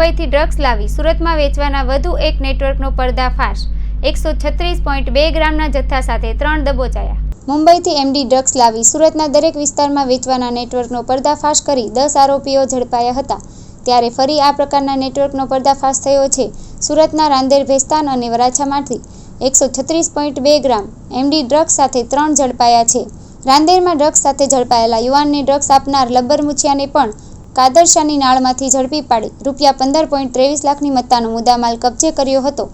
મુંબઈથી ડ્રગ્સ લાવી સુરતમાં વેચવાના વધુ એક નેટવર્કનો પર્દાફાશ. એકસો છત્રીસ પોઈન્ટ બે ગ્રામના જથ્થા સાથે ત્રણ દબોચાયા મુંબઈથી એમડી ડ્રગ્સ લાવી સુરતના દરેક વિસ્તારમાં વેચવાના નેટવર્કનો પર્દાફાશ કરી દસ આરોપીઓ ઝડપાયા હતા. ત્યારે ફરી આ પ્રકારના નેટવર્કનો પર્દાફાશ થયો છે સુરતના રાંદેર ભેસ્તાન અને વરાછામાંથી. એકસો છત્રીસ પોઈન્ટ બે ગ્રામ એમડી ડ્રગ્સ સાથે ત્રણ ઝડપાયા છે. રાંદેરમાં ડ્રગ્સ સાથે ઝડપાયેલા યુવાનને ડ્રગ્સ આપનાર લબ્બર મુછિયાને પણ કાદરશાની નાળમાંથી ઝડપી પાડી રૂપિયા પંદર પોઈન્ટ ત્રેવીસ લાખની મત્તાનો મુદ્દામાલ કબજે કર્યો હતો.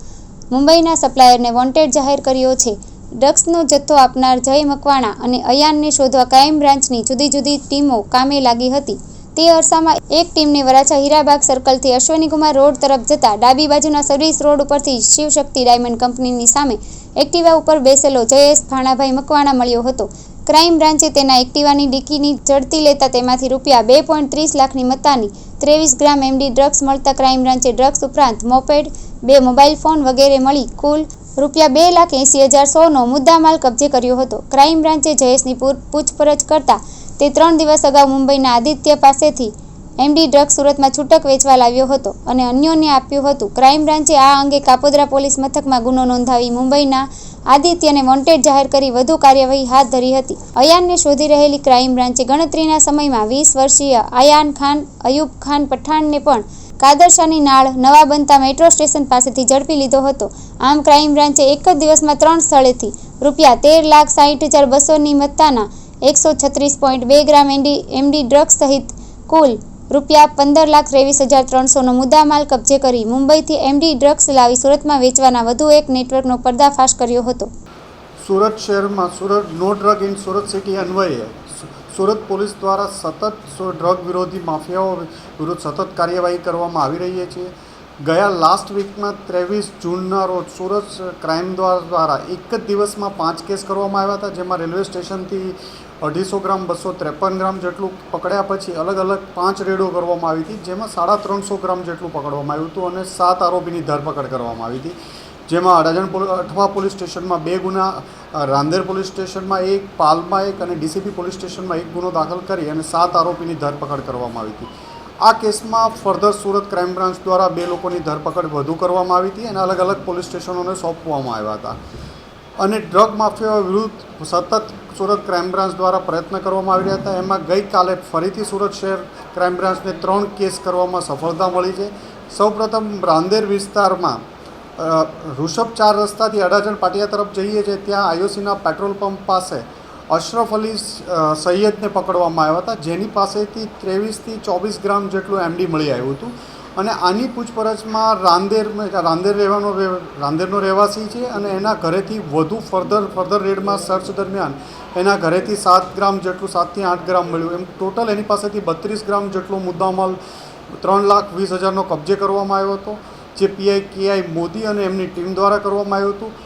મુંબઈના સપ્લાયરને વોન્ટેડ જાહેર કર્યો છે. ડ્રગ્સનો જથ્થો આપનાર જય મકવાણા અને અયાનને શોધવા ક્રાઇમ બ્રાન્ચની જુદી જુદી ટીમો કામે લાગી હતી. તે અરસામાં એક ટીમને વરાછા હીરાબાગ સર્કલથી અશ્વનીકુમાર રોડ તરફ જતા ડાબી બાજુના સર્વિસ રોડ ઉપરથી શિવશક્તિ ડાયમંડ કંપનીની સામે એક્ટિવા ઉપર બેસેલો જયેશ ભાણાભાઈ મકવાણા મળ્યો હતો. ક્રાઇમ બ્રાન્ચે તેના એક્ટિવાની ડિક્કીની ઝડપી લેતા તેમાંથી રૂપિયા બે પોઈન્ટ ત્રીસ લાખની મત્તાની ત્રેવીસ ગ્રામ એમડી ડ્રગ્સ મળતા ક્રાઇમ બ્રાન્ચે ડ્રગ્સ ઉપરાંત મોપેડ, બે મોબાઈલ ફોન વગેરે મળી કુલ રૂપિયા બે લાખ એંસી હજાર સોનો મુદ્દામાલ કબજે કર્યો હતો. ક્રાઇમ બ્રાન્ચે જયેશની પૂર- પૂછપરછ કરતા તે ત્રણ દિવસ અગાઉ મુંબઈના આદિત્ય પાસેથી એમડી ડ્રગ્સ સુરતમાં છૂટક વેચવા લાવ્યો હતો અને અન્યોને આપ્યું હતું. ક્રાઇમ બ્રાન્ચે આ અંગે કાપોદ્રા પોલીસ મથકમાં ગુનો નોંધાવી મુંબઈના આદિત્યને વોન્ટેડ જાહેર કરી વધુ કાર્યવાહી હાથ ધરી હતી. અયાનને શોધી રહેલી ક્રાઇમ બ્રાન્ચે ગણતરીના સમયમાં વીસ વર્ષીય અયાન ખાન, અયુબ ખાન પઠાણને પણ કાદરશાની નાળ નવા બનતા મેટ્રો સ્ટેશન પાસેથી ઝડપી લીધો હતો. આમ ક્રાઇમ બ્રાન્ચે એક જ દિવસમાં ત્રણ સ્થળેથી રૂપિયા તેર લાખ સાહીઠ હજાર બસોની મત્તાના એકસો છત્રીસ પોઈન્ટ બે ગ્રામ એમડી એમડી ડ્રગ્સ સહિત કુલ રૂપિયા પંદર લાખ ત્રેવીસ હજાર ત્રણસોનો મુદ્દામાલ કબજે કરી મુંબઈથી એમડી ડ્રગ્સ લાવી સુરતમાં વેચવાના વધુ એક નેટવર્કનો પર્દાફાશ કર્યો હતો. સુરત શહેરમાં Surat no drug in Surat city અન્વયે સુરત પોલીસ દ્વારા સતત ડ્રગ વિરોધી માફિયાઓ વિરુદ્ધ સતત કાર્યવાહી કરવામાં આવી રહી છે. ગયા લાસ્ટ વીકમાં ત્રેવીસ જૂનના રોજ સુરત ક્રાઇમ દ્વારા એક જ દિવસમાં પાંચ કેસ કરવામાં આવ્યા હતા, જેમાં રેલવે સ્ટેશનથી અઢીસો ગ્રામ, બસો ત્રેપન ગ્રામ જેટલું પકડ્યા પછી અલગ અલગ પાંચ રેડો કરવામાં આવી હતી, જેમાં સાડા ત્રણસો ગ્રામ જેટલું પકડવામાં આવ્યું હતું અને સાત આરોપીની ધરપકડ કરવામાં આવી હતી. જેમાં અડાજણ અઠવા પોલીસ સ્ટેશનમાં બે ગુના, રાંદેર પોલીસ સ્ટેશનમાં એક, પાલમાં એક અને ડીસીપી પોલીસ સ્ટેશનમાં એક ગુનો દાખલ કરી અને સાત આરોપીની ધરપકડ કરવામાં આવી હતી. આ કેસમાં ફર્ધર સુરત ક્રાઇમ બ્રાન્ચ દ્વારા બે લોકોની ધરપકડ વધુ કરવામાં આવી હતી અને અલગ અલગ પોલીસ સ્ટેશનોને સોંપવામાં આવ્યા હતા. અને ડ્રગ માફિયા વિરુદ્ધ સતત સુરત ક્રાઇમ બ્રાન્ચ દ્વારા પ્રયત્ન કરવામાં આવી રહ્યા હતા. એમાં ગઈકાલે ફરીથી સુરત શહેર ક્રાઇમ બ્રાન્ચને ત્રણ કેસ કરવામાં સફળતા મળી છે. સૌપ્રથમ રાંદેર વિસ્તારમાં ઋષભ ચાર રસ્તાથી અડાજણ પાટિયા તરફ જઈએ છીએ. ત્યાં આઈઓસીના પેટ્રોલ પંપ પાસે અશરફ અલી સૈયદને પકડવામાં આવ્યા હતા. જેની પાસેથી ત્રેવીસથી ચોવીસ ગ્રામ જેટલું એમડી મળી આવ્યું હતું. અને આની પૂછપરછમાં રાંદેર રાંદેર રહેવાનો રહે- રાંદેરનો રહેવાસી છે અને એના ઘરેથી વધુ ફર્ધર ફર્ધર રેડમાં સર્ચ દરમિયાન એના ઘરેથી સાત ગ્રામ જેટલું, સાતથી આઠ ગ્રામ મળ્યું. એમ ટોટલ એની પાસેથી બત્રીસ ગ્રામ જેટલો મુદ્દામાલ ત્રણ લાખ વીસ હજારનો કબજે કરવામાં આવ્યો હતો, જે પીઆઈ કેઆઈ મોદી અને એમની ટીમ દ્વારા કરવામાં આવ્યું હતું.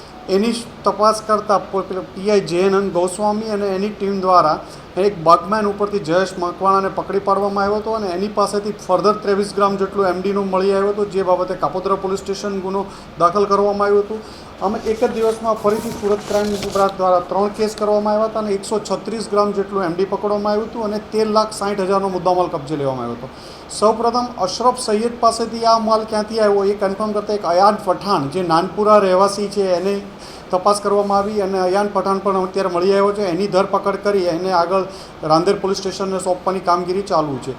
એની તપાસ કરતાં પીઆઈ જયનંદ ગોસ્વામી અને એની ટીમ દ્વારા એક બગમેન ઉપરથી જયેશ મકવાણાને પકડી પાડવામાં આવ્યો હતો અને એની પાસેથી ફર્ધર ત્રેવીસ ગ્રામ જેટલું એમડીનું મળી આવ્યું હતું, જે બાબતે કાપોદ્રા પોલીસ સ્ટેશન ગુનો દાખલ કરવામાં આવ્યો હતો. અમે એક જ દિવસમાં ફરીથી સુરત ક્રાઇમ બ્રાન્ચ દ્વારા ત્રણ કેસ કરવામાં આવ્યા હતા અને એકસો છત્રીસ ગ્રામ જેટલું એમડી પકડવામાં આવ્યું હતું અને તેર લાખ સાઠ હજારનો મુદ્દામાલ કબજે લેવામાં આવ્યો હતો. સૌપ્રથમ અશરફ સૈયદ પાસેથી આ માલ ક્યાંથી આવ્યો એ કન્ફર્મ કરતા એક અયાન પઠાણ, જે નાનપુરા રહેવાસી છે, એને તપાસ કરવામાં આવી અને અયાન પઠાણ પણ અત્યારે મળી આવ્યો છે. એની ધરપકડ કરી એને આગળ રાંદેર પોલીસ સ્ટેશનને સોંપવાની કામગીરી ચાલુ છે.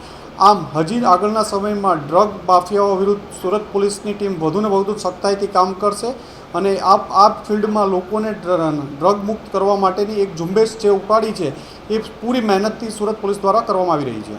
આમ, હજી આગળના સમયમાં ડ્રગ માફિયાઓ વિરુદ્ધ સુરત પોલીસની ટીમ વધુને વધુ સખ્તાઈથી કામ કરશે. અને આ આ ફિલ્ડમાં લોકોને ડ્રગ મુક્ત કરવા માટેની એક ઝુંબેશ જે ઉપાડી છે, એ પૂરી મહેનતથી સુરત પોલીસ દ્વારા કરવામાં આવી રહી છે.